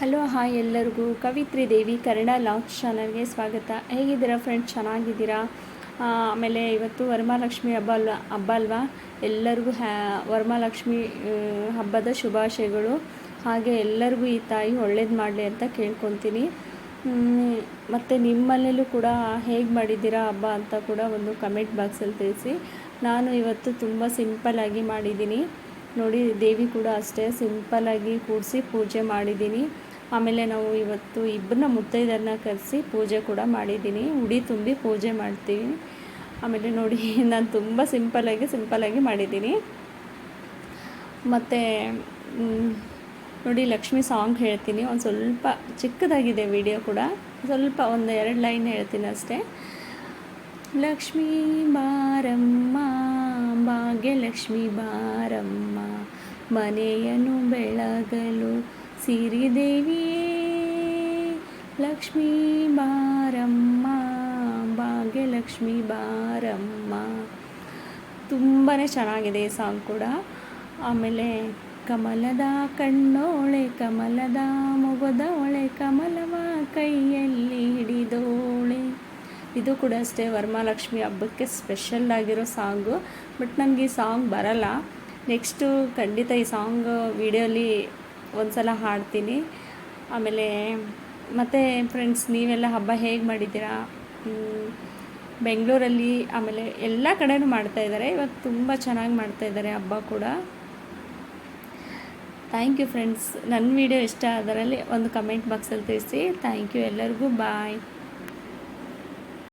Hello, hi ಎಲ್ಲರಿಗೂ. ಕವಿತ್ರಿ ದೇವಿ, Kannada launch ಚಾನಲ್ಗೆ ಸ್ವಾಗತ. ಹೇಗಿದ್ದೀರಾ ಫ್ರೆಂಡ್ಸ್ ಚೆನ್ನಾಗಿದ್ದೀರಾ? ಆಮೇಲೆ ಇವತ್ತು ವರಮಹಾಲಕ್ಷ್ಮಿ ಹಬ್ಬ ಅಲ್ವಾ? ಹಬ್ಬ ಅಲ್ವಾ? ಎಲ್ಲರಿಗೂ ಹ್ಯಾ ವರಮಹಾಲಕ್ಷ್ಮಿ ಹಬ್ಬದ ಶುಭಾಶಯಗಳು. ಹಾಗೆ ಎಲ್ಲರಿಗೂ ಈ ತಾಯಿ ಒಳ್ಳೇದು ಮಾಡಲಿ ಅಂತ ಕೇಳ್ಕೊತೀನಿ. ಮತ್ತು ನಿಮ್ಮನೇಲೂ ಕೂಡ ಹೇಗೆ ಮಾಡಿದ್ದೀರಾ ಹಬ್ಬ ಅಂತ ಕೂಡ ಒಂದು ಕಮೆಂಟ್ ಬಾಕ್ಸಲ್ಲಿ ತಿಳಿಸಿ. ನಾನು ಇವತ್ತು ತುಂಬ ಸಿಂಪಲ್ಲಾಗಿ ಮಾಡಿದ್ದೀನಿ. ನೋಡಿ, ದೇವಿ ಕೂಡ ಅಷ್ಟೇ ಸಿಂಪಲ್ಲಾಗಿ ಕೂಡಿಸಿ ಪೂಜೆ ಮಾಡಿದ್ದೀನಿ. ಆಮೇಲೆ ನಾವು ಇವತ್ತು ಇಬ್ಬರನ್ನ ಮುತ್ತೈದರನ್ನ ಕರೆಸಿ ಪೂಜೆ ಕೂಡ ಮಾಡಿದ್ದೀನಿ. ಉಡಿ ತುಂಬಿ ಪೂಜೆ ಮಾಡ್ತೀವಿ. ಆಮೇಲೆ ನೋಡಿ, ನಾನು ತುಂಬ ಸಿಂಪಲಾಗಿ ಸಿಂಪಲಾಗಿ ಮಾಡಿದ್ದೀನಿ. ಮತ್ತು ನೋಡಿ ಲಕ್ಷ್ಮಿ ಸಾಂಗ್ ಹೇಳ್ತೀನಿ. ಒಂದು ಸ್ವಲ್ಪ ಚಿಕ್ಕದಾಗಿದೆ ವಿಡಿಯೋ ಕೂಡ. ಸ್ವಲ್ಪ ಒಂದು ಎರಡು ಲೈನ್ ಹೇಳ್ತೀನಿ ಅಷ್ಟೇ. ಲಕ್ಷ್ಮೀ ಬಾರಮ್ಮ, ಭಾಗ್ಯಲಕ್ಷ್ಮಿ ಬಾರಮ್ಮ, ಮನೆಯನ್ನು ಬೆಳಗಲು ಸಿರಿದೇವಿಯೇ, ಲಕ್ಷ್ಮೀ ಬಾರಮ್ಮ, ಭಾಗ್ಯಲಕ್ಷ್ಮಿ ಬಾರಮ್ಮ. ತುಂಬಾ ಚೆನ್ನಾಗಿದೆ ಈ ಸಾಂಗ್ ಕೂಡ. ಆಮೇಲೆ ಕಮಲದ ಕಣ್ಣೋಳೆ, ಕಮಲದ ಮೊಗದವಳೆ ಕಮಲವ ಕೈಯಲ್ಲಿ ಹಿಡಿದೋಳೆ. ಇದು ಕೂಡ ಅಷ್ಟೇ ವರಮಹಾಲಕ್ಷ್ಮಿ ಹಬ್ಬಕ್ಕೆ ಸ್ಪೆಷಲ್ ಆಗಿರೋ ಸಾಂಗು. ಬಟ್ ನನಗೆ ಈ ಸಾಂಗ್ ಬರಲ್ಲ. ನೆಕ್ಸ್ಟು ಖಂಡಿತ ಈ ಸಾಂಗ್ ವಿಡಿಯೋಲಿ ಒಂದು ಸಲ ಹಾಡ್ತೀನಿ. ಆಮೇಲೆ ಮತ್ತು ಫ್ರೆಂಡ್ಸ್ ನೀವೆಲ್ಲ ಹಬ್ಬ ಹೇಗೆ ಮಾಡಿದ್ದೀರಾ? ಬೆಂಗಳೂರಲ್ಲಿ ಆಮೇಲೆ ಎಲ್ಲ ಕಡೆಯೂ ಮಾಡ್ತಾ ಇದ್ದಾರೆ. ಇವಾಗ ತುಂಬ ಚೆನ್ನಾಗಿ ಮಾಡ್ತಾ ಇದ್ದಾರೆ ಹಬ್ಬ ಕೂಡ. ಥ್ಯಾಂಕ್ ಯು ಫ್ರೆಂಡ್ಸ್ ನನ್ನ ವಿಡಿಯೋ ಇಷ್ಟ ಅದರಲ್ಲಿ ಒಂದು ಕಮೆಂಟ್ ಬಾಕ್ಸಲ್ಲಿ ತಿಳಿಸಿ. ಥ್ಯಾಂಕ್ ಯು ಎಲ್ಲರಿಗೂ. ಬಾಯ್